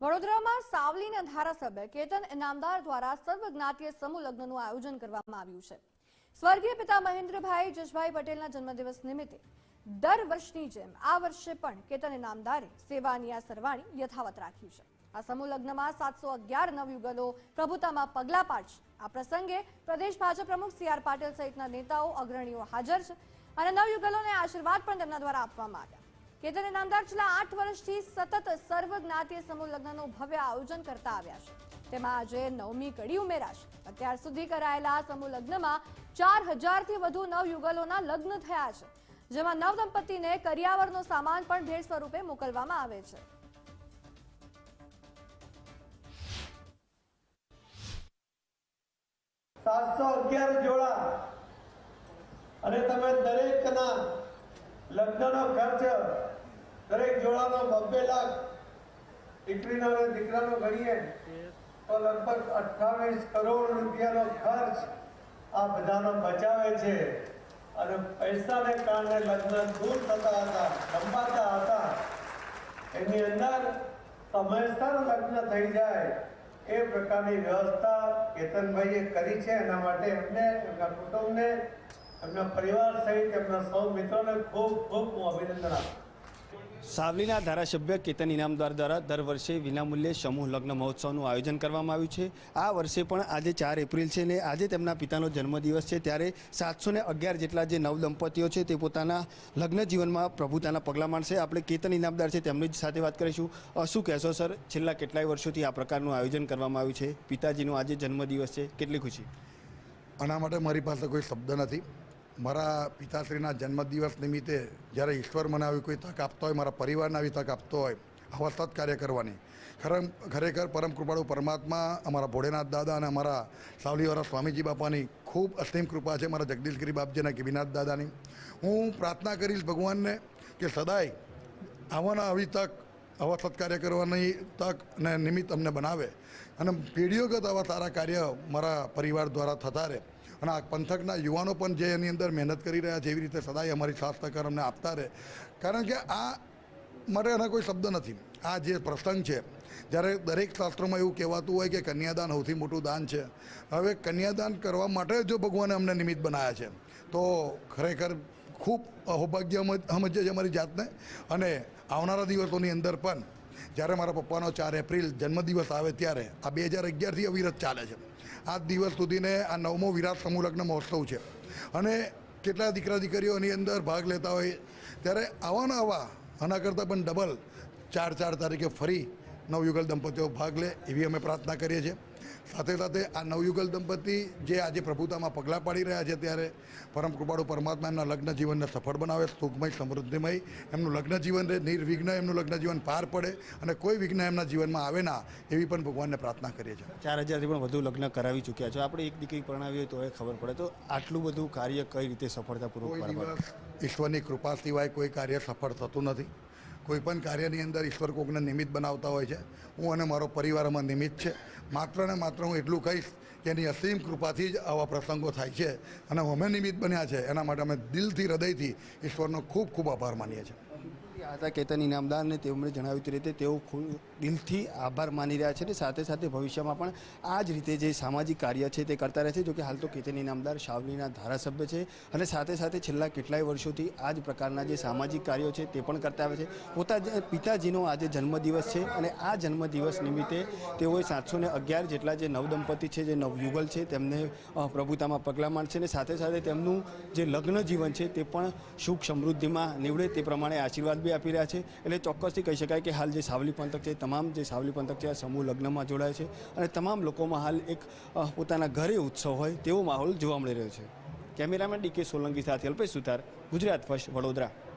વડોદરામાં સાવલીના ધારાસભ્ય કેતન ઇનામદાર દ્વારા સર્વજ્ઞાતીય સમૂહ લગ્નનું આયોજન કરવામાં આવ્યું છે. સ્વર્ગીય પિતા મહેન્દ્રભાઈ જશભાઈ પટેલના જન્મદિવસ નિમિત્તે દર વર્ષની જેમ આ વર્ષે પણ કેતન ઇનામદારે સેવાની આ સરવાણી યથાવત રાખી છે. આ સમૂહ લગ્નમાં સાતસો અગિયાર નવયુગલો પ્રભુતામાં પગલા પાડશે. આ પ્રસંગે પ્રદેશ ભાજપ પ્રમુખ સી આર પાટીલ સહિતના નેતાઓ અગ્રણીઓ હાજર છે અને નવયુગલોને આશીર્વાદ પણ તેમના દ્વારા આપવામાં આવ્યા. કેતન નામદાર છેલ્લા આઠ વર્ષથી સતત સર્વ જ્ઞાતીય સમૂહ લગ્નનું ભવ્ય આયોજન કરતા આવ્યા છે. તેમાં આજે નવમી કડી ઉમેરાશે. અત્યાર સુધી કરાયેલા સમૂહ લગ્નમાં ચાર હજારથી વધુ નવયુગલોના લગ્ન થયા છે, જેમાં નવ દંપતીને કરિયાવરનો સામાન પણ ભેટ સ્વરૂપે મોકલવામાં આવે છે. સાતસો અગિયાર જોડા અને તમે દરેકના લગ્નનો ખર્ચ દરેક જોડાનો બબ્બે લાખ દીકરીનો અને દીકરાનો ગણીએ, તો લગભગ અઠ્ઠાવીસ કરોડ રૂપિયાનો ખર્ચ આ બધાનો બચાવે છે. અને પૈસાને કારણે લગ્ન દૂર થતા હતા લંબાતા હતા. એની અંદર સમયસર લગ્ન થઈ જાય એ પ્રકારની વ્યવસ્થા કેતનભાઈએ કરી છે. એના માટે એમને, એમના કુટુંબને, એમના પરિવાર સહિત એમના સૌ મિત્રોને ખૂબ ખૂબ હું અભિનંદન આપું સાવલીના ધારાસભ્ય કેતન ઇનામદાર દ્વારા દર વર્ષે વિનામૂલ્યે સમૂહ લગ્ન મહોત્સવનું આયોજન કરવામાં આવ્યું છે. આ વર્ષે પણ આજે ચાર એપ્રિલ છે ને આજે તેમના પિતાનો જન્મદિવસ છે ત્યારે સાતસો અગિયાર જેટલા જે નવ દંપતીઓ છે તે પોતાના લગ્ન જીવનમાં પ્રભુતાના પગલાં માણશે. આપણે કેતન ઇનામદાર છે તેમની જ સાથે વાત કરીશું. શું કહેશો સર? છેલ્લા કેટલાય વર્ષોથી આ પ્રકારનું આયોજન કરવામાં આવ્યું છે. પિતાજીનો આજે જન્મદિવસ છે. કેટલી ખુશી? આના માટે મારી પાસે કોઈ શબ્દ નથી. મારા પિતાશ્રીના જન્મદિવસ નિમિત્તે જ્યારે ઈશ્વર મને આવી કોઈ તક આપતો હોય, મારા પરિવારને આવી તક આપતો હોય, આવા સત કાર્ય કરવાની. ખરમ, ખરેખર પરમ કૃપાળુ પરમાત્મા અમારા ભોળેનાથ દાદા અને અમારા સાવલીવાળા સ્વામીજી બાપાની ખૂબ અસીમ કૃપા છે મારા જગદીશગીરી બાપજીના ગિરિનાથ દાદાની. હું પ્રાર્થના કરીશ ભગવાનને કે સદાય આવવાના આવી તક, આવા સત્કાર્ય કરવાની તક અને નિમિત્ત અમને બનાવે. અને પેઢીઓગત આવા સારા કાર્ય મારા પરિવાર દ્વારા થતા રહે. અને આ પંથકના યુવાનો પણ જે એની અંદર મહેનત કરી રહ્યા છે, એવી રીતે સદાય અમારી સાથ સહકાર અમને આપતા રહે. કારણ કે આ માટે એના કોઈ શબ્દ નથી. આ જે પ્રસંગ છે, જ્યારે દરેક શાસ્ત્રોમાં એવું કહેવાતું હોય કે કન્યાદાન સૌથી મોટું દાન છે. હવે કન્યાદાન કરવા માટે જો ભગવાને અમને નિમિત્ત બનાવ્યા છે, તો ખરેખર ખૂબ અહોભાગ્ય સમજે છે અમારી જાતને. અને આવનારા દિવસોની અંદર પણ જ્યારે મારા પપ્પાનો ચાર એપ્રિલ જન્મદિવસ આવે ત્યારે આ બે હજાર અગિયારથી અવિરત ચાલે છે. આ દિવસ સુધીને આ નવમો વિરાટ સમૂહ મહોત્સવ છે. અને કેટલા દીકરા દીકરીઓની અંદર ભાગ લેતા હોય ત્યારે આવાના આવા આના કરતાં પણ ડબલ ચાર ચાર તારીખે ફરી નવયુગલ દંપતીઓ ભાગ લે એવી અમે પ્રાર્થના કરીએ છીએ. સાથે સાથે આ નવયુગલ દંપતી જે આજે પ્રભુતામાં પગલાં પાડી રહ્યા છે ત્યારે પરમ કૃપાળુ પરમાત્મા એમના લગ્ન જીવનને સફળ બનાવે સુખમય સમૃદ્ધિમય એમનું લગ્ન જીવન રહે નિર્વિઘ્ન એમનું લગ્ન જીવન પાર પડે અને કોઈ વિઘ્ન એમના જીવનમાં આવે ના એવી પણ ભગવાનને પ્રાર્થના કરીએ છીએ. ચાર હજારથી પણ વધુ લગ્ન કરાવી ચૂક્યા છો. આપણે એક દીકરી પરણાવી હોય તો એ ખબર પડે. તો આટલું બધું કાર્ય કઈ રીતે સફળતાપૂર્વક ઈશ્વરની કૃપા સિવાય કોઈ કાર્ય સફળ થતું નથી. કોઈ પણ કાર્યની અંદર ઈશ્વર કોકને નિમિત્ત બનાવતા હોય છે. હું અને મારો પરિવારમાં નિમિત્ત છે. માત્ર ને માત્ર હું એટલું કહીશ કે એની અસીમ કૃપાથી જ આવા પ્રસંગો થાય છે અને અમે નિમિત્ત બન્યા છે. એના માટે અમે દિલથી, હૃદયથી ઈશ્વરનો ખૂબ ખૂબ આભાર માનીએ છીએ. હતા કેતન ઇનામદારને તેમણે જણાવ્યું તે રીતે તેઓ દિલથી આભાર માની રહ્યા છે અને સાથે સાથે ભવિષ્યમાં પણ આ જ રીતે જે સામાજિક કાર્ય છે તે કરતા રહે છે જોકે હાલ તો કેતન ઇનામદાર સાવલીના ધારાસભ્ય છે અને સાથે સાથે છેલ્લા કેટલાય વર્ષોથી આ જ પ્રકારના જે સામાજિક કાર્યો છે તે પણ કરતા આવે છે. પોતા પિતાજીનો આજે જન્મદિવસ છે અને આ જન્મદિવસ નિમિત્તે તેઓએ સાતસો અગિયાર જેટલા જે નવદંપતિ છે, જે નવયુગલ છે તેમને પ્રભુતામાં પગલાં માંડશે અને સાથે સાથે તેમનું જે લગ્ન જીવન છે તે પણ સુખ સમૃદ્ધિમાં નીવડે તે પ્રમાણે આશીર્વાદ બી આપી રહ્યા છે. એટલે ચોક્કસથી કહી શકાય કે હાલ જે સાવલી પંથક છે, તમામ જે સાવલી પંથક છે, આ સમૂહ લગ્નમાં જોડાય છે અને તમામ લોકોમાં હાલ એક પોતાના ઘરે ઉત્સવ હોય તેવો માહોલ જોવા મળી રહ્યો છે. કેમેરામેન ડીકે સોલંકી સાથે અલ્પેશ સુથાર, ગુજરાત ફર્સ્ટ વડોદરા.